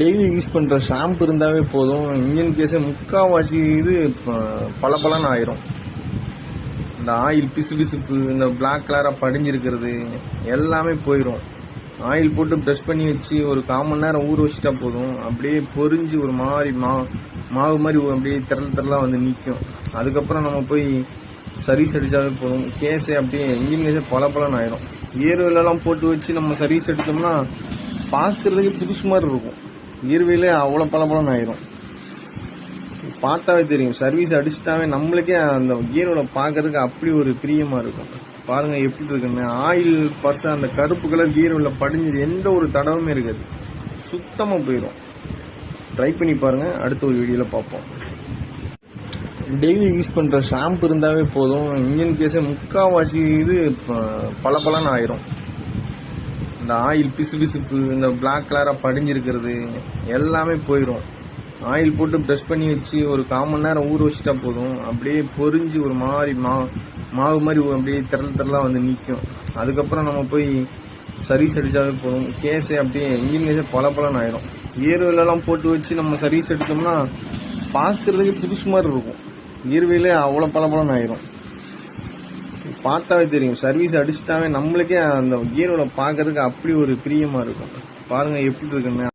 Daily use பண்ணுற shampoo இருந்தாவே போதும். இன்ஜின் கேஸே முக்கால்வாசி இது பல பலன்னு ஆயிரும். இந்த ஆயில் பிசு பிசுப்பு இந்த பிளாக் கலராக படிஞ்சிருக்கிறது எல்லாமே போயிடும் ஆயில் போட்டு ப்ரெஷ் பண்ணி வச்சு ஒரு கால் மணி நேரம் ஊற வச்சுட்டா போதும். அப்படியே பொறிஞ்சு ஒரு மாதிரி மா மாவு மாதிரி அப்படியே திரள் திரளாக வந்து நிற்கும் அதுக்கப்புறம் நம்ம போய் சர்வீஸ் அடித்தாவே போதும். கேஸே அப்படியே இன்ஜின் கேஸே பல பலன் ஆயிரும் ஏர்வெல்லாம் போட்டு வச்சு நம்ம சர்வீஸ் எடுத்தோம்னா பார்க்குறதுக்கு புதுசு மாதிரி இருக்கும். இயர்வேலே அவ்வளோ பல ஆயிரும். பார்த்தாவே தெரியும். சர்வீஸ் அடிச்சிட்டாவே நம்மளுக்கே அந்த கீரோட பார்க்கறதுக்கு அப்படி ஒரு பிரியமாக இருக்கும். பாருங்க எப்படி இருக்குன்னு. ஆயில் பச அந்த கருப்பு கலர் கியர் உள்ள படிஞ்சது எந்த ஒரு தடவுமே இருக்காது. சுத்தமாக போயிடும் ட்ரை பண்ணி பாருங்க. அடுத்த ஒரு வீடியோவில் பார்ப்போம். டெய்லி யூஸ் பண்ணுற ஷாம்பு இருந்தாவே போதும். இன்ஜின் கேஸே முக்கால்வாசி இது பல பலன்னு ஆயிரும். இந்த ஆயில் பிசு பிசுப்பு இந்த பிளாக் கலராக படிஞ்சிருக்கிறது எல்லாமே போயிடும் ஆயில் போட்டு ப்ரெஷ் பண்ணி வச்சு ஒரு கால் மணி நேரம் ஊற வச்சுட்டா போதும். அப்படியே பொரிஞ்சு ஒரு மாதிரி மா மாவு மாதிரி அப்படியே திரள் திரளாக வந்து நிற்கும் அதுக்கப்புறம் நம்ம போய் சர்வீஸ் அடித்தாவே போதும். கேஸே அப்படியே இன்ஜின் கேஸே பல பலன் ஆயிரும். இயர்வேலெல்லாம் போட்டு வச்சு நம்ம சர்வீஸ் எடுத்தோம்னா பார்க்குறதுக்கு புதுசு மாதிரி இருக்கும். இயர்வேலே அவ்வளோ பல பலன் ஆயிரும். பார்த்தாவே தெரியும். சர்வீஸ் அடிச்சிட்டாவே நம்மளுக்கே அந்த கியரோட பார்க்கறதுக்கு அப்படி ஒரு பிரியமாக இருக்கும். பாருங்க எப்படி இருக்குன்னு.